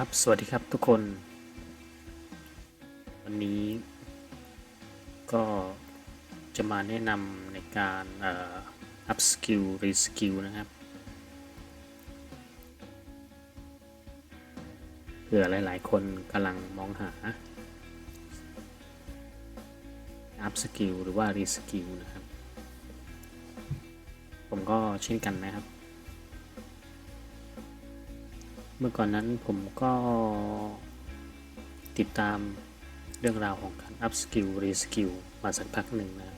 ครับ สวัสดีครับทุกคน วันนี้ก็จะมาแนะนำในการอ่อ up skill re skill นะครับ เผื่อหลาย ๆ คนกำลังมองหา up skill หรือว่า re skill นะครับ ผมก็เช่นกันนะครับ เมื่อก่อนนั้นผมก็ติดตามเรื่องราวของการ up skill re skill มาสักพักหนึ่งนะ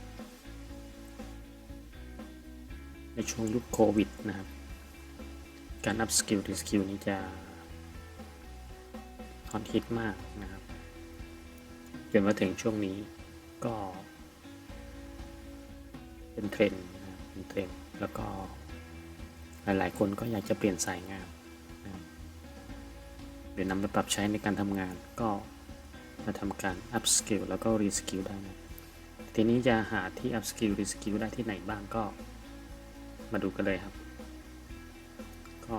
ในช่วงยุคโควิดนะครับการ up skill re skill นี้จะฮอตฮิตมากนะครับจนมาถึงช่วงนี้ก็ เป็นเทรนด์นะเป็นเทรนด์แล้วก็หลายๆคนก็อยากจะเปลี่ยนสายงาน หรือนำไปปรับใช้ในการทำงานก็มาทำการ up skill แล้วก็ re skill ได้นะทีนี้จะหาที่ up skill re skill ได้ที่ไหนบ้างก็มาดูกันเลยครับ ก็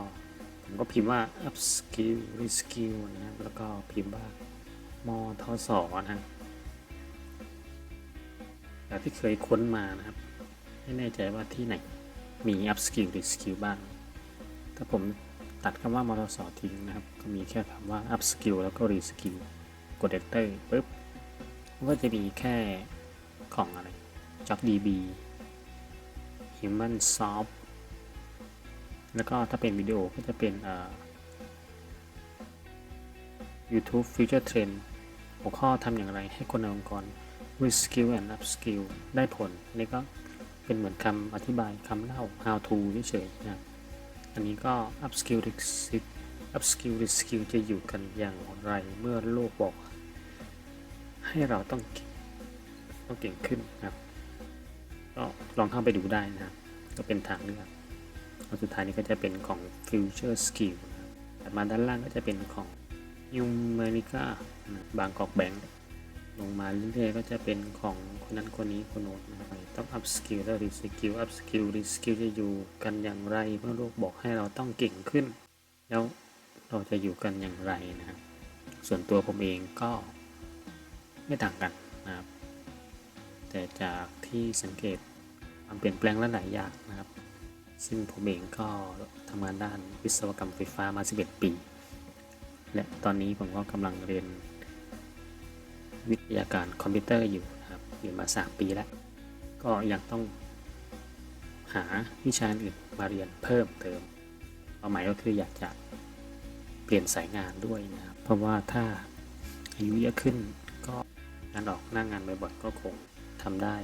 ผมก็พิมพ์ว่า up skill re skill นะครับแล้วก็พิมพ์ว่ามทศนะจากที่เคยค้นมานะครับ ไม่แน่ใจว่าที่ไหนมี up skill re skill บ้าง ถ้าผม ตัดคำว่ามทศทิ้งนะครับ ก็มีแค่คำว่า up skill แล้วก็ re skill กด enter ปุ๊บก็จะมีแค่ของอะไร JobDB Human Soft แล้วก็ถ้าเป็นวิดีโอก็จะเป็นเอ่อ YouTube Future Trend หัวข้อทำอย่างไรให้คนในองค์กร Reskill and Upskill ได้ผลอันนี้ก็เป็นเหมือนคำอธิบายคำเล่า how to เฉยๆนะ อันนี้ก็ upskill reskill upskill reskill จะอยู่กันอย่างไรเมื่อโลกบอก ให้เราต้องต้องเก่งขึ้นนะครับ ก็ลองเข้าไปดูได้นะครับ ก็เป็นทางเลือกอันสุดท้ายนี้ก็จะเป็นของ future skill นะครับถัดมาด้านล่างก็จะเป็นของ Numerica บางกอกแบงค์ ลงมาเรื่อยๆก็จะเป็นของคนนั้นคนนี้คนโน้นนะครับต้อง up skill และ re skill up skill re skill จะอยู่กันอย่างไรเมื่อโลกบอกให้เราต้องเก่งขึ้น แล้วเราจะอยู่กันอย่างไรนะครับส่วนตัวผมเองก็ไม่ต่างกันนะครับ แต่จากที่สังเกตความเปลี่ยนแปลงหลายอย่างนะครับ ซึ่งผมเองก็ทำงานด้านวิศวกรรมไฟฟ้ามา 11 ปี และตอนนี้ผมก็กำลังเรียน วิทยาการคอมพิวเตอร์อยู่นะครับเรียนมา 3 ปีแล้ว ก็ยังต้องหาวิชาอื่นมาเรียนเพิ่มเติมเป้าหมายก็คืออยากจะเปลี่ยนสายงานด้วยนะครับ เพราะว่าถ้าอายุเยอะขึ้นก็งานออกหน้างงานบ่อยๆก็คงทำได้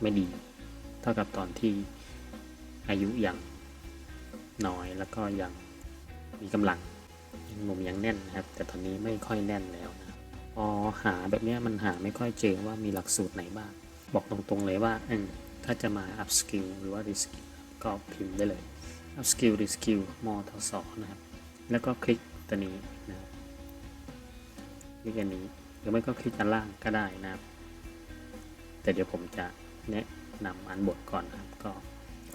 ไม่ดี เท่ากับตอนที่อายุยังน้อยแล้วก็ยังมีกำลังยังหนุ่มยังแน่นนะครับ แต่ตอนนี้ไม่ค่อยแน่นแล้วนะ อหาแบบนี้มันหาไม่ค่อยเจอว่ามีหลักสูตรไหนบ้าง บอกตรงๆเลยว่าอถ้าจะมา up skill หรือว่า re skill ก็พิมพ์ได้เลย up skill re skill มทศนะครับ แล้วก็คลิกตัวนี้นะครับคลิกอันนี้หรือไม่ก็คลิกอันล่างก็ได้นะครับ แต่เดี๋ยวผมจะแนะนำอันบทก่อนนะครับ ก็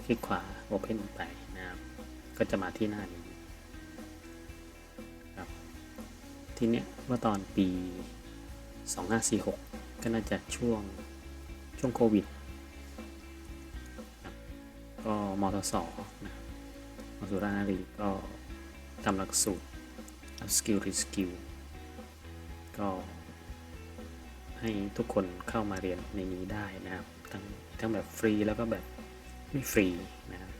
คลิกขวา Open ไปนะครับ ก็จะมาที่หน้านี้ ทีเนี้ยเมื่อตอนปี 2546 ก็น่าจะช่วงช่วงโควิด ก็มทศนะมสุรานารีก็ทำหลักสูตร up skill re skill ก็ให้ทุกคนเข้ามาเรียนในนี้ได้นะครับ ทั้งทั้งแบบฟรีแล้วก็แบบไม่ฟรีนะครับ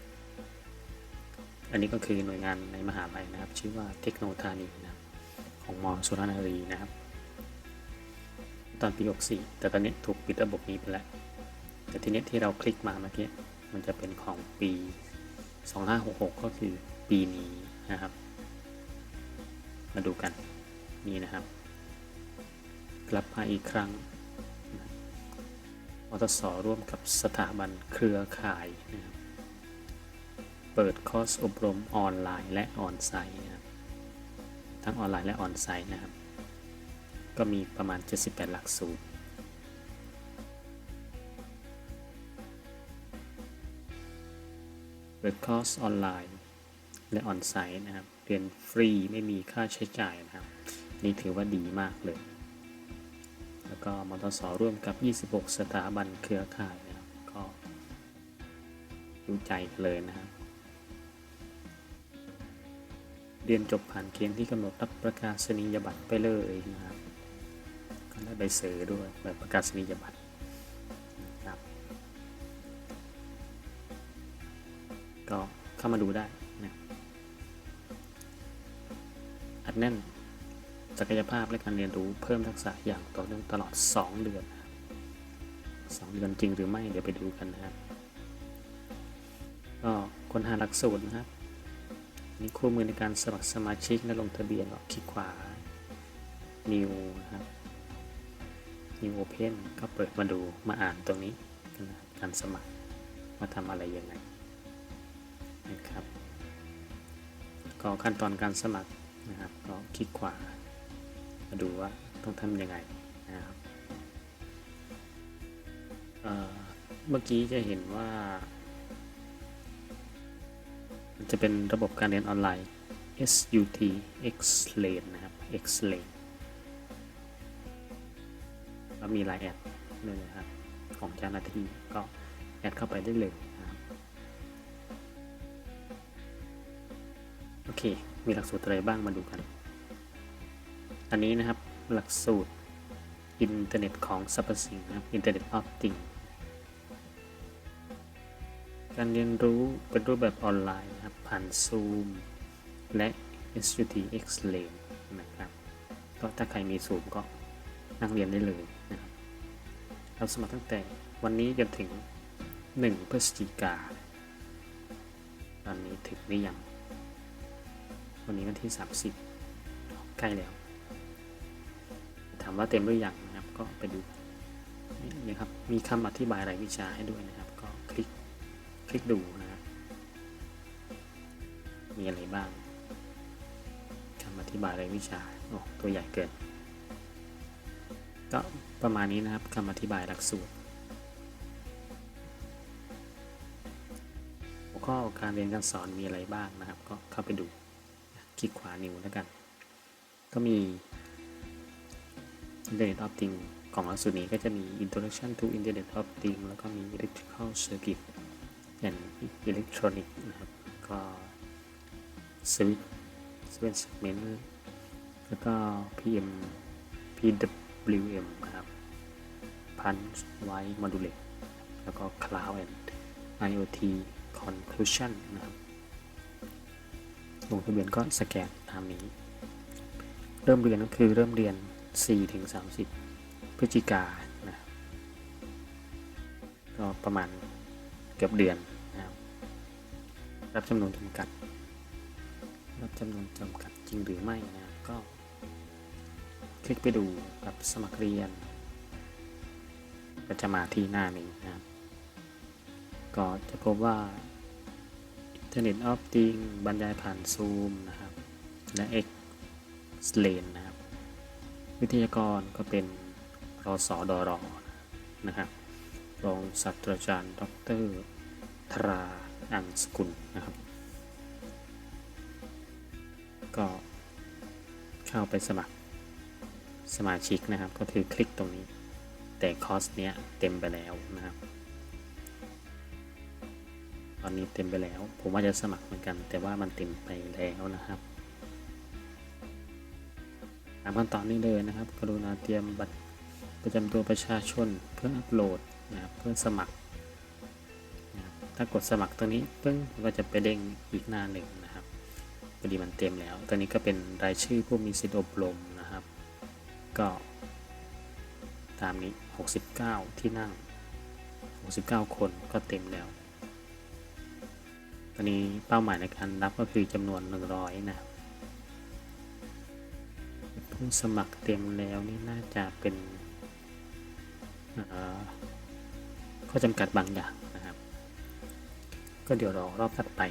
อันนี้ก็คือหน่วยงานในมหาลัยนะครับ ชื่อว่าเทคโนธานีนะ ของมอสุรนารีนะครับ ตอนปี 64 แต่ตอนนี้ถูกปิดระบบนี้ไปแล้ว แต่ทีนี้ที่เราคลิกมาเมื่อกี้มันจะเป็นของปี 2566 ก็คือปีนี้นะครับ มาดูกันนี่นะครับ กลับมาอีกครั้งมทสร่วมกับสถาบันเครือข่ายนะครับเปิดคอร์สอบรมออนไลน์และออนไซต์ ทั้งออนไลน์และออนไซต์นะครับ ก็มีประมาณ 78 หลักสูตรเปิดคอร์สออนไลน์และออนไซต์นะครับ เรียนฟรีไม่มีค่าใช้จ่ายนะครับ นี่ถือว่าดีมากเลย แล้วก็มทสร่วมกับ 26 สถาบันเครือข่ายนะครับ ก็รู้ใจเลยนะครับ เรียนจบผ่านเกณฑ์ที่กำหนดรับประกาศนียบัตรไปเลยนะครับก็ได้ใบเสอด้วยแบบประกาศนียบัตรนะครับก็เข้ามาดูได้นะอัดแน่นศักยภาพและการเรียนรู้เพิ่มทักษะอย่างต่อเนื่องตลอด 2 เดือนนะครับสองเดือนจริงหรือไม่เดี๋ยวไปดูกันนะครับก็ค้นหาหลักสูตรนะครับ มีคู่มือในการสมัครสมาชิกและลงทะเบียนก็คลิกขวา New นะครับ New Open ก็เปิดมาดูมาอ่านตรงนี้กันนะครับการสมัครมาทำอะไรยังไงนะครับก็ขั้นตอนการสมัครนะครับก็คลิกขวา มาดูว่าต้องทำยังไงนะครับเเมื่อกี้จะเห็นว่า มันจะเป็นระบบการเรียนออนไลน์ SUT X Lane นะครับ X Lane แล้วมีไลน์แอดด้วยนะครับ ของเจ้าหน้าที่ก็แอดเข้าไปได้เลยนะครับ โอเค มีหลักสูตรอะไรบ้างมาดูกัน อันนี้นะครับหลักสูตรอินเทอร์เน็ตของสรรพสิ่งนะครับ Internet of Things การเรียนรู้เป็นรูปแบบออนไลน์นะครับ ผ่าน Zoom และ SUT X Lane นะครับ ก็ถ้าใครมี Zoom ก็นั่งเรียนได้เลยนะครับ เราสมัครตั้งแต่วันนี้จนถึง 1 พฤศจิกา ตอนนี้ถึงหรือยัง วันนี้วันที่ 30 ใกล้แล้ว ถามว่าเต็มหรือยังนะครับ ก็ไปดูนี่ครับ มีคำอธิบายรายวิชาให้ด้วยนะครับ ก็คลิก คลิกดูนะมีอะไรบ้างคำอธิบายรายวิชาโอ้ตัวใหญ่เกิน ก็ประมาณนี้นะครับคำอธิบายหลักสูตร หัวข้อการเรียนการสอนมีอะไรบ้างนะครับ ก็เข้าไปดูคลิกขวานิ้วแล้วกัน ก็มี Internet of Things ของหลักสูตรนี้ก็จะมี Introduction to Internet of Things แล้วก็มี Electrical Circuit and Electronic นะครับ ก็ Switch Switch Segment แล้วก็ PM PWM นะครับ Punch Wire Modulate แล้วก็ Cloud and IoT Conclusion นะครับลงทะเบียนก็สแกนตามนี้ เริ่มเรียนก็คือเริ่มเรียน 4 ถึง 30 พฤศจิกายนนะก็ประมาณเกือบเดือน รับจำนวนจำกัด รับจำนวนจำกัดจริงหรือไม่นะครับก็ คลิกไปดูรับสมัครเรียน ก็จะมาที่หน้านี้นะครับก็จะพบว่า Internet of Things บรรยายผ่าน Zoom นะครับ และ X Lane นะครับ วิทยากรก็เป็นรอสอดอรอนะครับรองศาสตราจารย์ ดรธรา อังสกุลนะครับ ก็เข้าไปสมัครสมาชิกนะครับ ก็คือคลิกตรงนี้ แต่คอสเนี้ยเต็มไปแล้วนะครับ ตอนนี้เต็มไปแล้ว ผมว่าจะสมัครเหมือนกัน แต่ว่ามันเต็มไปแล้วนะครับตามขั้นตอนนี้เลยนะครับ กรุณาเตรียมบัตรประจำตัวประชาชนเพื่ออัปโหลดนะครับเพื่อสมัคร ถ้ากดสมัครตรงนี้ปึ้งก็จะไปเด้งอีกหน้าหนึ่งนะครับพอดีมันเต็มแล้วตอนนี้ก็เป็นรายชื่อผู้มีสิทธิอบรมนะครับ ก็ตามนี้ 69 ที่นั่ง 69 คนก็เต็มแล้วตอนนี้เป้าหมายในการรับก็คือจำนวน 100 นะครับผู้สมัครเต็มแล้วนี่น่าจะเป็นข้อจำกัดบางอย่าง ก็เดี๋ยวรอรอบถัดไป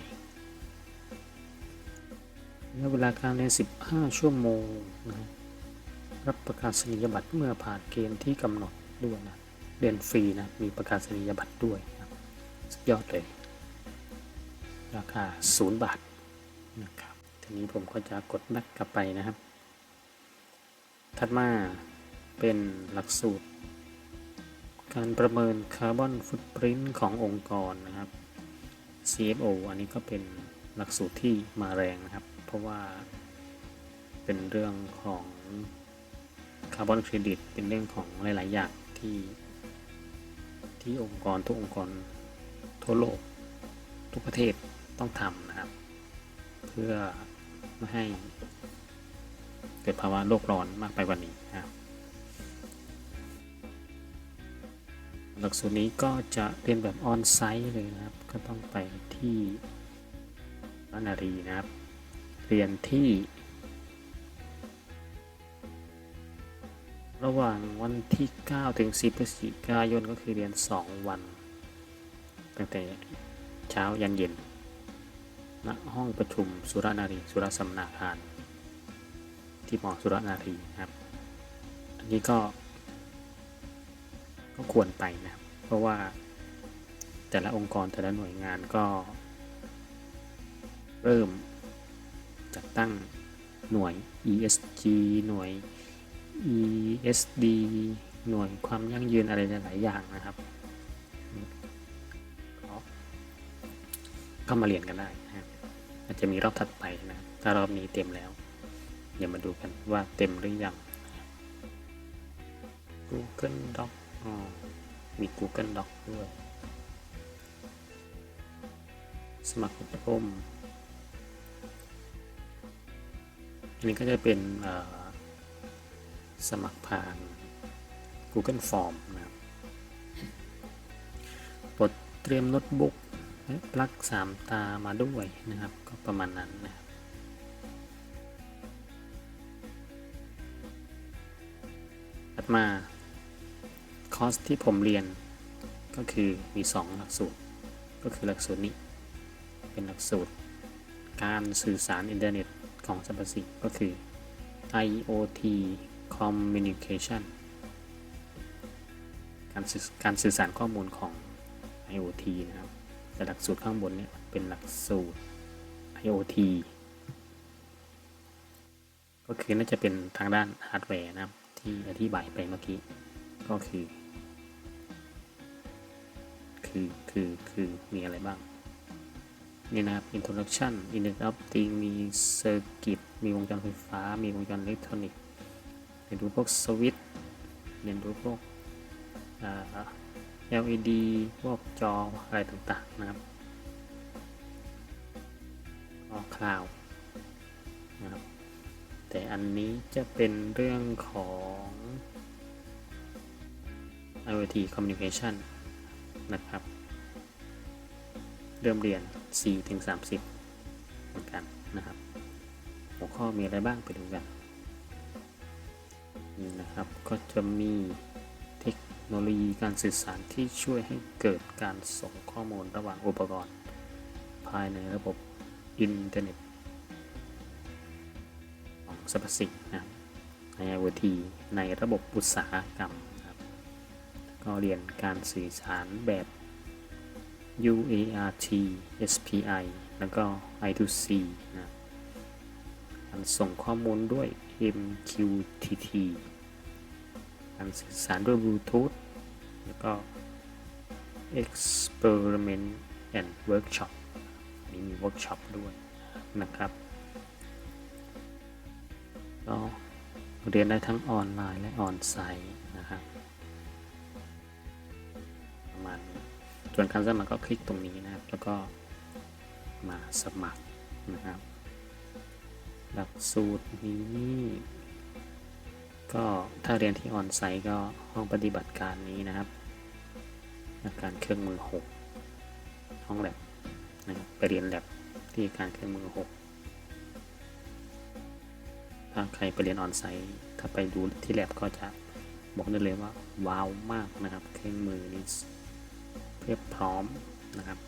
ระยะเวลาการเรียน 15 ชั่วโมงนะครับรับประกาศนียบัตรเมื่อผ่านเกณฑ์ที่กำหนดด้วยนะ เรียนฟรีนะ มีประกาศนียบัตรด้วยนะครับสุดยอดเลย ราคา 0 บาทนะครับถึงนี้ผมก็จะกดแบ็กกลับไปนะครับ ถัดมาเป็นหลักสูตร การประเมินคาร์บอนฟุตปรินต์ขององค์กรนะครับ CFO อันนี้ก็เป็นหลักสูตรที่มาแรงนะครับ เพราะว่าเป็นเรื่องของคาร์บอนเครดิตเป็นเรื่องของหลาย ๆ อย่างที่ที่องค์กรทุกองค์กรทั่วโลก ทุกประเทศต้องทำนะครับ เพื่อไม่ให้เกิดภาวะโลกร้อนมากไปกว่านี้นะครับหลักสูตรนี้ก็จะเรียนแบบออนไซต์เลยนะครับ ก็ต้องไปที่ร้านารีนะครับ เรียนที่ ระหว่างวันที่ 9 ถึง 10พฤศจิกายนก็คือเรียน 2 วัน ตั้งแต่เช้ายันเย็นณห้องประชุมสุรนารี สุรสำนักานที่มอสุรนารีนะครับ อันนี้ก็ ก็ควรไปนะครับ เพราะว่า แต่ละองค์กรแต่ละหน่วยงานก็ เริ่มจัดตั้งหน่วย ESG หน่วย ESD หน่วยความยั่งยืนอะไรหลาย ๆ อย่างนะครับก็เข้ามาเรียนกันได้นะอาจจะมีรอบถัดไปนะ ถ้ารอบนี้เต็มแล้ว เดี๋ยวมาดูกันว่าเต็มหรือยัง Google Doc อ๋อมี Google Doc ด้วย สมัครอบรมอันนี้ก็จะเป็นสมัครผ่าน Google Form นะครับปลดเตรียมโน้ตบุ๊กปลั๊กสามตามาด้วยนะครับ ก็ประมาณนั้นนะครับถัดมา คอร์สที่ผมเรียนก็คือมี 2 หลักสูตร ก็คือหลักสูตรนี้ เป็นหลักสูตร การสื่อสารอินเทอร์เน็ตของสรรพสิ่งก็คือ IoT Communication การสื่อการสื่อสารข้อมูลของ IoT นะครับ แต่หลักสูตรข้างบนเนี่ยเป็นหลักสูตร IoT ก็คือน่าจะเป็นทางด้านฮาร์ดแวร์นะครับ ที่อธิบายไปเมื่อกี้ ก็คือ คือ คือ คือ มีอะไรบ้าง นี่นะครับ introduction internet of things มี circuit มีวงจรไฟฟ้า มีวงจรอิเล็กทรอนิกส์เรียนรู้พวกสวิตช์เรียนรู้พวกอ่า LED พวกจออะไรต่างๆนะครับก็คลาวนะครับแต่อันนี้จะเป็นเรื่องของ IoT Communication นะครับ เริ่มเรียน 4 ถึง 30 เหมือนกันนะครับ หัวข้อมีอะไรบ้างไปดูกัน นี่นะครับ ก็จะมีเทคโนโลยีการสื่อสารที่ช่วยให้เกิดการส่งข้อมูลระหว่างอุปกรณ์ ภายในระบบอินเทอร์เน็ต ของสรรพสิ่งนะครับ IoT ในระบบอุตสาหกรรมครับก็เรียนการสื่อสารแบบ UART SPI แล้วก็ I2C นะการส่งข้อมูลด้วย MQTT การสื่อสารด้วย Bluetooth แล้วก็ Experiment and Workshop นี่มี Workshop ด้วยนะครับก็เรียนได้ทั้งออนไลน์และออนไซต์ ส่วนการสมัครก็คลิกตรงนี้นะครับ แล้วก็มาสมัครนะครับ หลักสูตรนี้ก็ถ้าเรียนที่ออนไซต์ก็ห้องปฏิบัติการนี้นะครับอาการเครื่องมือ 6 ห้องแลบนะครับไปเรียนแลบที่การเครื่องมือ 6 ถ้าใครไปเรียนออนไซต์ถ้าไปดูที่แลบก็จะบอกได้เลยว่าว้าวมากนะครับ เครื่องมือนี้ เพียบพร้อมนะครับ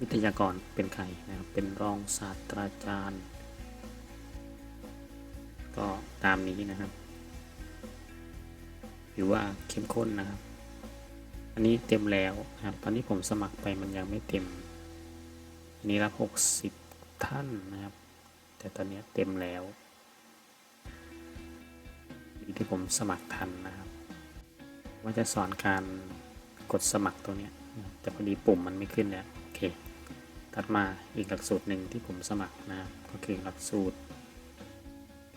วิทยากรเป็นใครนะครับ เป็นรองศาสตราจารย์ ก็ตามนี้นะครับถือว่าเข้มข้นนะครับ อันนี้เต็มแล้วนะครับ ตอนนี้ผมสมัครไปมันยังไม่เต็ม อันนี้รับ 60 ท่านนะครับ แต่ตอนนี้เต็มแล้วที่ผมสมัครทันนะครับ ว่าจะสอนการกดสมัครตัวเนี้ยแต่พอดีปุ่มมันไม่ขึ้นแล้วโอเค ถัดมาอีกหลักสูตรหนึ่งที่ผมสมัครนะครับก็คือหลักสูตร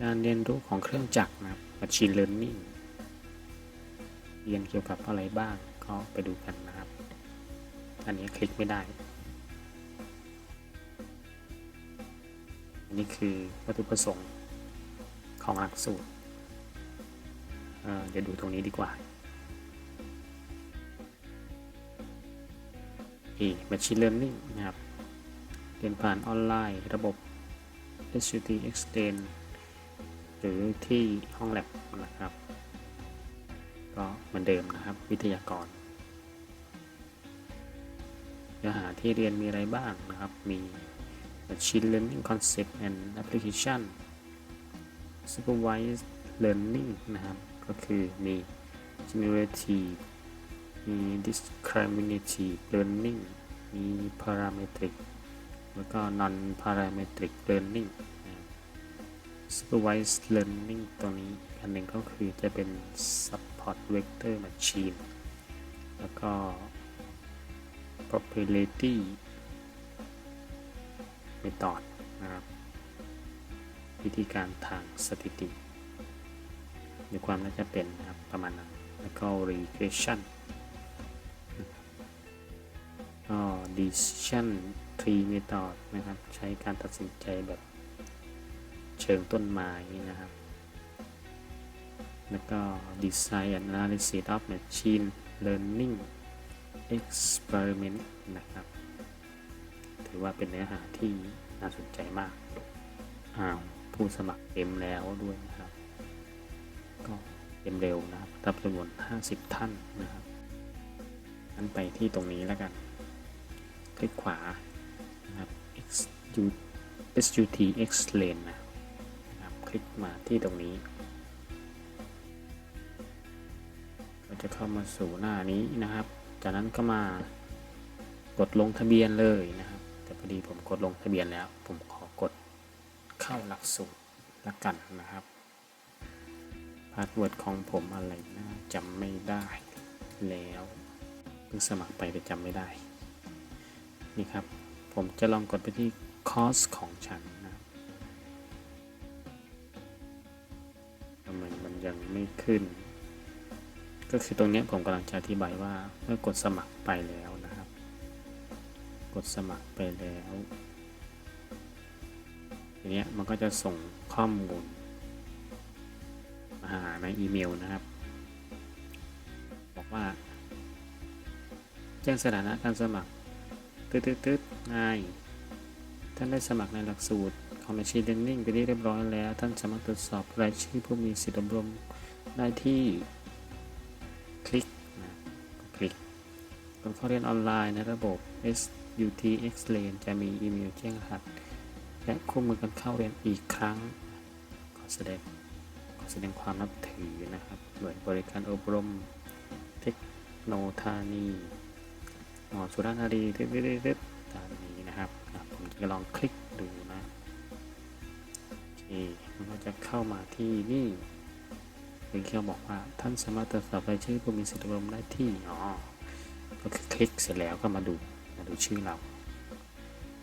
การเรียนรู้ของเครื่องจักรนะครับ Machine Learning เรียนเกี่ยวกับอะไรบ้างก็ไปดูกันนะครับ อันนี้คลิกไม่ได้ อันนี้คือวัตถุประสงค์ของหลักสูตรเเดี๋ยวดูตรงนี้ดีกว่า Machine Learning นะครับ เรียนผ่านออนไลน์ระบบ SUT Extend หรือที่ห้องแลบนะครับ ก็เหมือนเดิมนะครับ วิทยากรเนื้อหาที่เรียนมีอะไรบ้างนะครับ มี Machine Learning Concept and Application Supervised Learning นะครับ ก็คือมี Generative มี Discriminative Learning มี Parametric แล้วก็ Non Parametric Learning Supervised Learning ตรงนี้อันหนึ่งก็คือจะเป็น Support Vector Machine แล้วก็ Probability Method นะครับวิธีการทางสถิติ มีความน่าจะเป็นนะครับประมาณนั้นแล้วก็ Regression Decision Tree Method นะครับ ใช้การตัดสินใจแบบเชิงต้นไม้นะครับ แล้วก็ Design analysis of Machine Learning Experiment นะครับ ถือว่าเป็นเนื้อหาที่น่าสนใจมาก อ้าว ผู้สมัครเต็มแล้วด้วยนะครับ ก็เต็มเร็วนะครับทับจำนวน 50 ท่านนะครับนั้นไปที่ตรงนี้แล้วกัน คลิกขวานะครับ SUT X Lane นะครับคลิกมาที่ตรงนี้ ก็จะเข้ามาสู่หน้านี้นะครับ จากนั้นก็มากดลงทะเบียนเลยนะครับ แต่พอดีผมกดลงทะเบียนแล้ว ผมขอกดเข้าหลักสูตรละกันนะครับพาสเวิร์ดของผมอะไรนะจำไม่ได้แล้วเพิ่งสมัครไปแต่จำไม่ได้ นี่ครับ ผมจะลองกดไปที่คอร์สของฉันนะครับทำไมมันยังไม่ขึ้น ก็คือตรงนี้ผมกำลังจะอธิบายว่าเมื่อกดสมัครไปแล้วนะครับ กดสมัครไปแล้วทีนี้มันก็จะส่งข้อมูลมาหาในอีเมลนะครับ บอกว่า แจ้งสถานะการสมัคร ตืดตืดง่ายท่านได้สมัครในหลักสูตรของ Machine Learning ไปที่เรียบร้อยแล้ว ท่านสามารถตรวจสอบรายชื่อผู้มีสิทธิอบรมได้ที่คลิกนะคลิกผลเข้าเรียนออนไลน์ในระบบ SUT X Lane จะมีอีเมลแจ้งรหัส และคู่มือการเข้าเรียนอีกครั้ง ขอแสดงขอแสดงความนับถือนะครับหน่วยบริการอบรมเทคโนธานี มอสุรานารีเรื่อยๆตามนี้นะครับ ผมจะลองคลิกดูนะโอเคมันก็จะเข้ามาที่นี่เป็นเขียวบอกว่าท่านสามารถตรวจสอบรายชื่อผู้มีสิทธิอบรมได้ที่อ๋อก็คือคลิกเสร็จแล้วก็มาดูมาดูชื่อเรา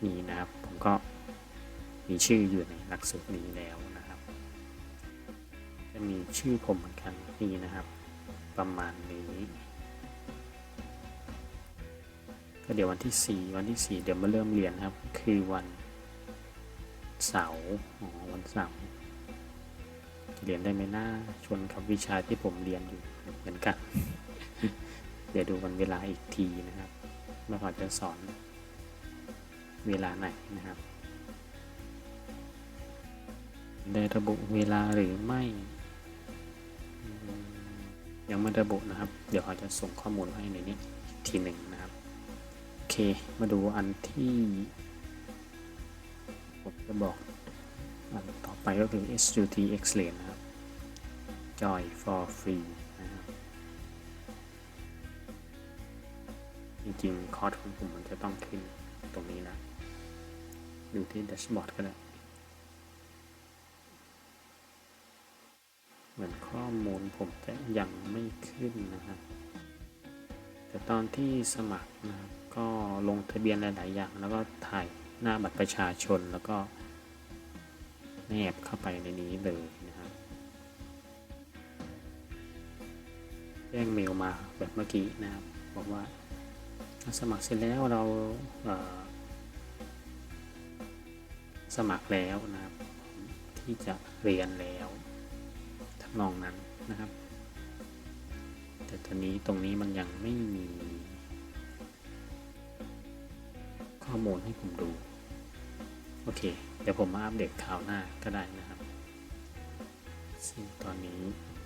นี่นะครับ ผมก็มีชื่ออยู่ในหลักสูตรนี้แล้วนะครับ จะมีชื่อผมเหมือนกันนี่นะครับ ประมาณนี้ ก็เดี๋ยววันที่ 4 วันที่ 4 เดี๋ยวมาเริ่มเรียนครับ คือวันเสาร์อ๋อวันเสาร์เรียนได้ไหมหน้าชวนกับวิชาที่ผมเรียนอยู่เหมือนกัน เดี๋ยวดูวันเวลาอีกทีนะครับว่าเขาจะสอนเวลาไหนนะครับ ได้ระบุเวลาหรือไม่ ยังไม่ระบุนะครับ เดี๋ยวเขาจะส่งข้อมูลให้ในนี้ทีหนึ่ง เค มาดูอันที่ผมจะบอกอันต่อไปก็คือ SUT X Lane นะครับ Joy for free นะครับจริงๆ คอร์สของผมมันจะต้องขึ้นตรงนี้นะ ดูที่แดชบอร์ดก็ได้เหมือนข้อมูลผมจะยังไม่ขึ้นนะครับแต่ตอนที่สมัครนะครับ ก็ลงทะเบียนหลาย ๆ อย่าง แล้วก็ถ่ายหน้าบัตรประชาชนแล้วก็แนบเข้าไปในนี้เลยนะครับแจ้งเมลมาแบบเมื่อกี้นะครับบอกว่าสมัครเสร็จแล้วเราเสมัครแล้วนะครับ ที่จะเรียนแล้วทำนองนั้นนะครับ แต่ตอนนี้ตรงนี้มันยังไม่มี ข้อมูลให้ผมดู โอเค เดี๋ยวผมมาอัปเดตข่าวหน้าก็ได้นะครับ ซึ่งตอนนี้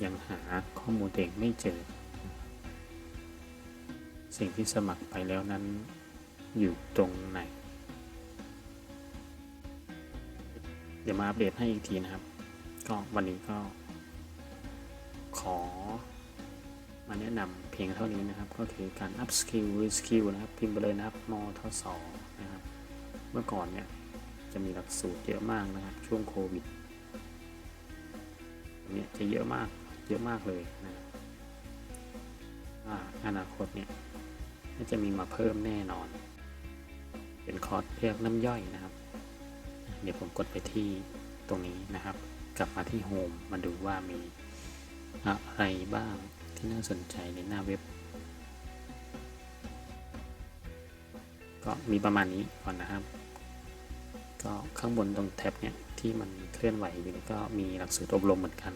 ยังหาข้อมูลเองไม่เจอ สิ่งที่สมัครไปแล้วนั้นอยู่ตรงไหน เดี๋ยวมาอัปเดตให้อีกทีนะครับ ก็วันนี้ก็ ขอมาแนะนำเพียงเท่านี้นะครับ ก็คือการ up skill re skill นะครับ พิมพ์ไปเลยนะครับมทศนะครับเมื่อก่อนเนี่ยจะมีหลักสูตรเยอะมากนะครับช่วงโควิดเนี่ยจะเยอะมากเยอะมากเลยนะครับว่าอนาคตเนี่ยน่าจะมีมาเพิ่มแน่นอน เป็นคอร์สเรียกน้ำย่อยนะครับ เดี๋ยวผมกดไปที่ตรงนี้นะครับ กลับมาที่โฮมมาดูว่ามีอะไรบ้างที่น่าสนใจในหน้าเว็บ ก็มีประมาณนี้ก่อนนะครับ ก็ข้างบนตรงแท็บเนี่ยที่มันเคลื่อนไหวอยู่ก็มีหลักสูตรอบรมเหมือนกัน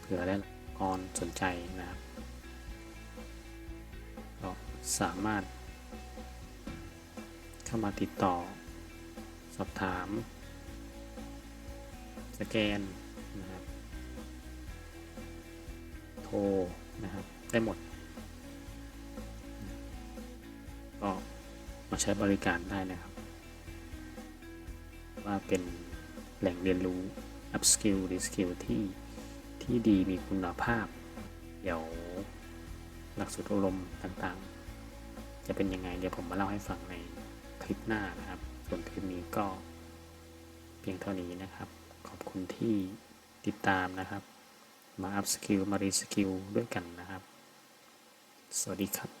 เผื่อและออนสนใจนะครับก็สามารถ เข้ามาติดต่อ สอบถาม สแกนนะครับโทรนะครับ ได้หมดก็มาใช้บริการได้นะครับ ว่าเป็นแหล่งเรียนรู้ up skill re skill ที่ที่ดีมีคุณภาพ เดี๋ยวหลักสูตรอบรมต่างๆ จะเป็นยังไง เดี๋ยวผมมาเล่าให้ฟังในคลิปหน้านะครับ ส่วนคลิปนี้ก็เพียงเท่านี้นะครับ ขอบคุณที่ติดตามนะครับ มา up skill มา re skill ด้วยกันนะครับ สวัสดีครับ